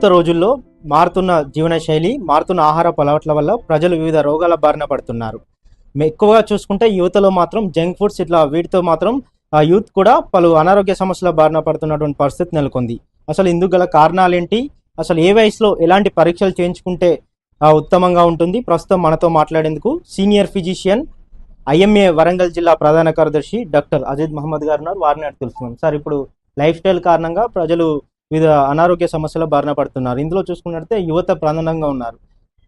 ప్రస్తుత రోజుల్లో మారుతున్న జీవనశైలి మారుతున్న ఆహార అలవాట్ల వల్ల ప్రజలు వివిధ రోగాల బారిన పడుతున్నారు. ఎక్కువగా చూసుకుంటే యువతలో మాత్రం జంక్ ఫుడ్స్ ఇట్లా వీటితో మాత్రం ఆ యూత్ కూడా పలు అనారోగ్య సమస్యల బారిన పడుతున్నటువంటి పరిస్థితి నెలకొంది. అసలు ఇందుకు గల కారణాలేంటి? అసలు ఏ వయసులో ఎలాంటి పరీక్షలు చేయించుకుంటే ఉత్తమంగా ఉంటుంది? ప్రస్తుతం మనతో మాట్లాడేందుకు సీనియర్ ఫిజిషియన్ ఐఎంఏ వరంగల్ జిల్లా ప్రధాన కార్యదర్శి డాక్టర్ అజిత్ మహమ్మద్ గారు ఉన్నారు. వారిని అడిగి తెలుసుకున్నాం సార్ ఇప్పుడు లైఫ్ స్టైల్ కారణంగా ప్రజలు వివిధ అనారోగ్య సమస్యల బారిన పడుతున్నారు. ఇందులో చూసుకున్నట్లయితే యువత ప్రధానంగా ఉన్నారు.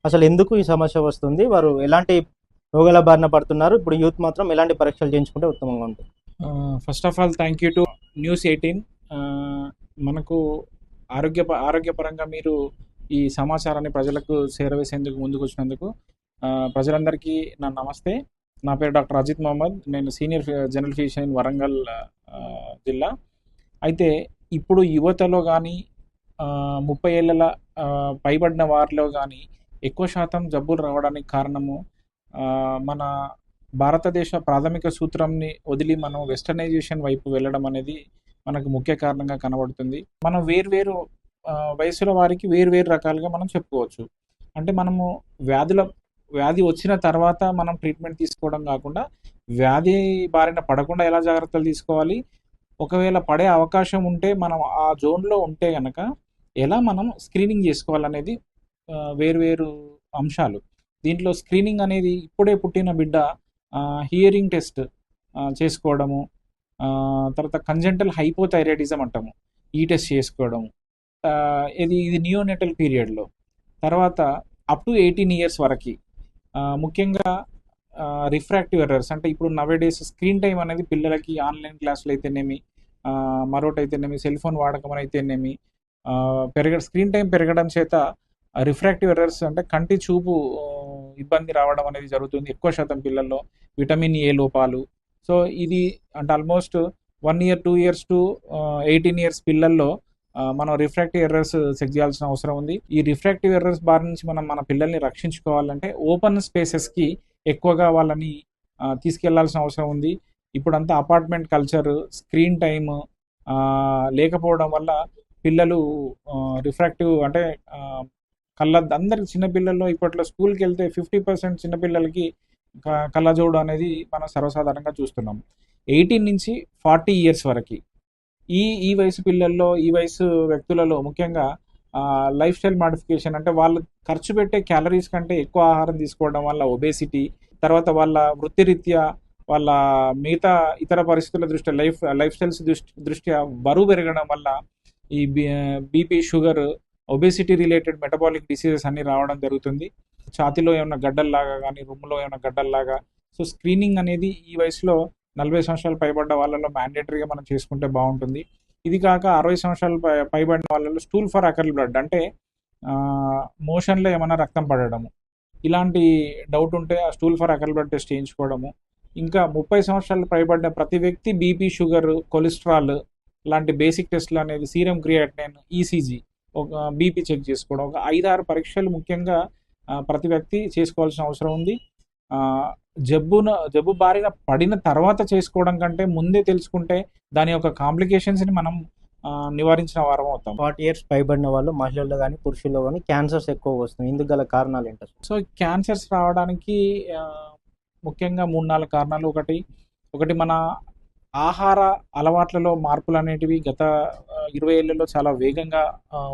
అసలు ఎందుకు ఈ సమస్య వస్తుంది? వారు ఎలాంటి రోగాల బారిన పడుతున్నారు? ఇప్పుడు యూత్ మాత్రం ఎలాంటి పరీక్షలు చేయించుకుంటే ఉత్తమంగా ఉంటుంది? First of all thank you to news eighteen మనకు ఆరోగ్య ఆరోగ్యపరంగా మీరు ఈ సమాచారాన్ని ప్రజలకు చేరవేసేందుకు ముందుకు వచ్చినందుకు ప్రజలందరికీ నా నమస్తే. నా పేరు డాక్టర్ అజిత్ మహమ్మద్. నేను సీనియర్ జనరల్ ఫిజిషియన్ వరంగల్ జిల్లా. అయితే ఇప్పుడు యువతలో కానీ ముప్పై ఏళ్ళ పైబడిన వారిలో కానీ ఎక్కువ శాతం జబ్బులు రావడానికి కారణము మన భారతదేశ ప్రాథమిక సూత్రంని వదిలి మనం వెస్టర్నైజేషన్ వైపు వెళ్ళడం అనేది మనకు ముఖ్య కారణంగా కనబడుతుంది. మనం వేర్వేరు వయసుల వారికి వేర్వేరు రకాలుగా మనం చెప్పుకోవచ్చు. అంటే మనము వ్యాధుల వ్యాధి వచ్చిన తర్వాత మనం ట్రీట్మెంట్ తీసుకోవడం కాకుండా వ్యాధి బారిన పడకుండా ఎలా జాగ్రత్తలు తీసుకోవాలి? ఒకవేళ పడే అవకాశం ఉంటే మనం ఆ జోన్లో ఉంటే కనుక ఎలా మనం స్క్రీనింగ్ చేసుకోవాలనేది వేరువేరు అంశాలు. దీంట్లో స్క్రీనింగ్ అనేది ఇప్పుడే పుట్టిన బిడ్డ హియరింగ్ టెస్ట్ చేసుకోవడము తర్వాత కంజెంటల్ హైపోథైరాయిడిజం అంటాము ఈ టెస్ట్ చేసుకోవడము. ఇది ఇది నియోనెటల్ పీరియడ్లో. తర్వాత అప్ టు ఎయిటీన్ ఇయర్స్ వరకు ముఖ్యంగా రిఫ్రాక్టివ్ ఎర్రర్స్ అంటే ఇప్పుడు నవేడేస్ స్క్రీన్ టైం అనేది పిల్లలకి ఆన్లైన్ క్లాసులు అయితేనేమి మరొకటి అయితేనేమి సెల్ ఫోన్ వాడకం అయితేనేమి పెరగ స్క్రీన్ టైం పెరగడం చేత రిఫ్రాక్టివ్ ఎర్రర్స్ అంటే కంటి చూపు ఇబ్బంది రావడం అనేది జరుగుతుంది ఎక్కువ శాతం పిల్లల్లో. విటమిన్ ఏ లోపాలు. సో ఇది అంటే almost one year two years to eighteen years పిల్లల్లో మనం రిఫ్రాక్టివ్ ఎర్రర్స్ చెక్ చేయాల్సిన అవసరం ఉంది. ఈ రిఫ్రాక్టివ్ ఎర్రర్స్ బారి నుంచి మనం మన పిల్లల్ని రక్షించుకోవాలంటే ఓపెన్ స్పేసెస్కి ఎక్కువగా వాళ్ళని తీసుకెళ్ళాల్సిన అవసరం ఉంది. ఇప్పుడంతా అపార్ట్మెంట్ కల్చర్ స్క్రీన్ టైమ్ లేకపోవడం వల్ల పిల్లలు రిఫ్రాక్టివ్ అంటే ఆ, కళ్ళ అందరికి చిన్నపిల్లల్లో ఇప్పట్లో స్కూల్కి వెళ్తే ఫిఫ్టీ పర్సెంట్ చిన్నపిల్లలకి కళ్ళజోడు అనేది మనం సర్వసాధారణంగా చూస్తున్నాం. ఎయిటీన్ నుంచి ఫార్టీ ఇయర్స్ వరకు. ఈ ఈ వయసు పిల్లల్లో ఈ వయసు వ్యక్తులలో ముఖ్యంగా లైఫ్ స్టైల్ మాడిఫికేషన్ అంటే వాళ్ళు ఖర్చు పెట్టే క్యాలరీస్ కంటే ఎక్కువ ఆహారం తీసుకోవడం వల్ల ఒబేసిటీ తర్వాత వాళ్ళ వృత్తిరీత్యా వాళ్ళ మిగతా ఇతర పరిస్థితుల దృష్ట్యా లైఫ్ లైఫ్ స్టైల్స్ దృష్టి దృష్ట్యా బరువు పెరగడం వల్ల ఈ BP sugar obesity related metabolic diseases అన్ని రావడం జరుగుతుంది. ఛాతిలో ఏమైనా గడ్డల్లాగా కానీ రూమ్లో ఏమైనా గడ్డల్లాగా సో స్క్రీనింగ్ అనేది ఈ వయసులో నలభై సంవత్సరాలు పైబడ్డ వాళ్ళలో మ్యాండేటరీగా మనం చేసుకుంటే బాగుంటుంది. ఇది కాక అరవై సంవత్సరాలు పై పైబడిన వాళ్ళలో స్టూల్ ఫర్ అకల్ బ్లడ్ అంటే మోషన్లో ఏమైనా రక్తం పడడము. ఇలాంటి డౌట్ ఉంటే ఆ stool for occult blood test చేయించుకోవడము. ఇంకా ముప్పై సంవత్సరాలు పైబడ్డ ప్రతి వ్యక్తి బీపీ షుగర్ కొలెస్ట్రాల్ లాంటి బేసిక్ టెస్ట్లు అనేది సీరం క్రియాటినైన్ ఈసీజీ ఒక బీపీ చెక్ చేసుకోవడం. ఒక ఐదారు పరీక్షలు ముఖ్యంగా ప్రతి వ్యక్తి చేసుకోవాల్సిన అవసరం ఉంది. జబ్బున జబ్బు బారిన పడిన తర్వాత చేసుకోవడం కంటే ముందే తెలుసుకుంటే దాని యొక్క కాంప్లికేషన్స్ని మనం నివారించిన వారం అవుతాం. ఫార్టీ ఇయర్స్ పైబడిన వాళ్ళు మహిళల్లో కానీ పురుషుల్లో కానీ క్యాన్సర్స్ ఎక్కువ వస్తున్నాయి. ఇందుకు గల కారణాలు ఏంటి సో క్యాన్సర్స్ రావడానికి ముఖ్యంగా మూడు నాలుగు కారణాలు. ఒకటి ఒకటి మన ఆహార అలవాట్లలో మార్పులు అనేటివి గత ఇరవై ఏళ్ళలో చాలా వేగంగా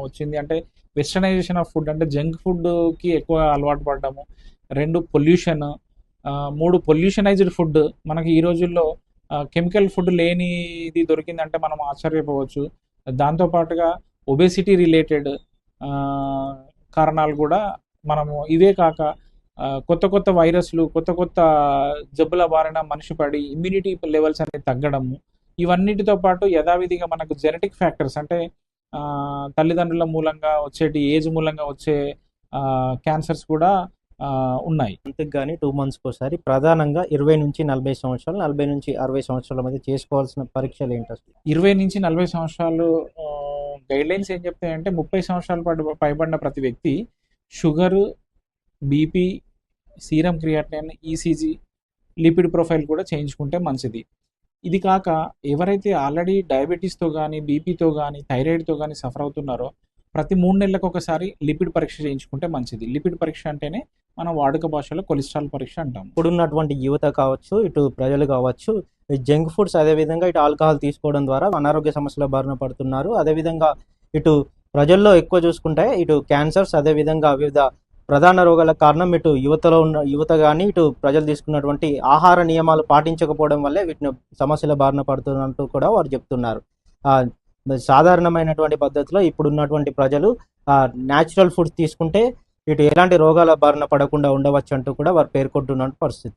వచ్చింది. అంటే వెస్టర్నైజేషన్ ఆఫ్ ఫుడ్ అంటే జంక్ ఫుడ్కి ఎక్కువ అలవాటు పడ్డాము. రెండు పొల్యూషన్. మూడు పొల్యూషనైజ్డ్ ఫుడ్. మనకి ఈ రోజుల్లో కెమికల్ ఫుడ్ లేనిది దొరికిందంటే మనం ఆశ్చర్యపోవచ్చు. దాంతోపాటుగా ఒబేసిటీ రిలేటెడ్ కారణాలు కూడా మనము ఇవే కాక కొత్త కొత్త వైరస్లు కొత్త కొత్త జబ్బుల బారిన మనిషి పడి ఇమ్యూనిటీ లెవెల్స్ అనేది తగ్గడము ఇవన్నిటితో పాటు యథావిధిగా మనకు జెనెటిక్ ఫ్యాక్టర్స్ అంటే తల్లిదండ్రుల మూలంగా వచ్చేటి ఏజ్ మూలంగా వచ్చే క్యాన్సర్స్ కూడా ఉన్నాయి. అంతకు కానీ టూ మంత్స్కి ఒకసారి ప్రధానంగా ఇరవై నుంచి నలభై సంవత్సరాలు నలభై నుంచి అరవై సంవత్సరాల మధ్య చేసుకోవాల్సిన పరీక్షలు ఏంటి అసలు? ఇరవై నుంచి నలభై సంవత్సరాలు గైడ్ లైన్స్ ఏం చెప్తాయంటే ముప్పై సంవత్సరాలు పడి పైబడిన ప్రతి వ్యక్తి sugar BP serum creatine ECG lipid profile కూడా చేయించుకుంటే మంచిది. ఇది కాక ఎవరైతే ఆల్రెడీ డయాబెటీస్తో కానీ బీపీతో కానీ థైరాయిడ్తో కానీ సఫర్ అవుతున్నారో ప్రతి మూడు నెలలకు ఒకసారి లిపిడ్ పరీక్ష చేయించుకుంటే మంచిది. లిపిడ్ పరీక్ష అంటేనే మనం వాడుక భాషలో కొలెస్ట్రాల్ పరీక్ష అంటాం. ఇప్పుడున్నటువంటి యువత కావచ్చు ఇటు ప్రజలు కావచ్చు జంక్ ఫుడ్స్ అదేవిధంగా ఇటు ఆల్కహాల్ తీసుకోవడం ద్వారా అనారోగ్య సమస్యల బారిన పడుతున్నారు. అదేవిధంగా ఇటు ప్రజల్లో ఎక్కువ చూసుకుంటే ఇటు క్యాన్సర్స్ అదేవిధంగా వివిధ ప్రధాన రోగాల కారణం ఇటు యువతలో ఉన్న యువత కానీ ఇటు ప్రజలు తీసుకున్నటువంటి ఆహార నియమాలు పాటించకపోవడం వల్లే వీటిని సమస్యల బారిన పడుతున్నట్టు కూడా వారు చెప్తున్నారు. ఆ, సాధారణమైనటువంటి పద్ధతిలో ఇప్పుడున్నటువంటి ప్రజలు న్యాచురల్ ఫుడ్స్ తీసుకుంటే ఇటు ఎలాంటి రోగాల బారిన పడకుండా ఉండవచ్చు అంటూ కూడా వారు పేర్కొంటున్న పరిస్థితి.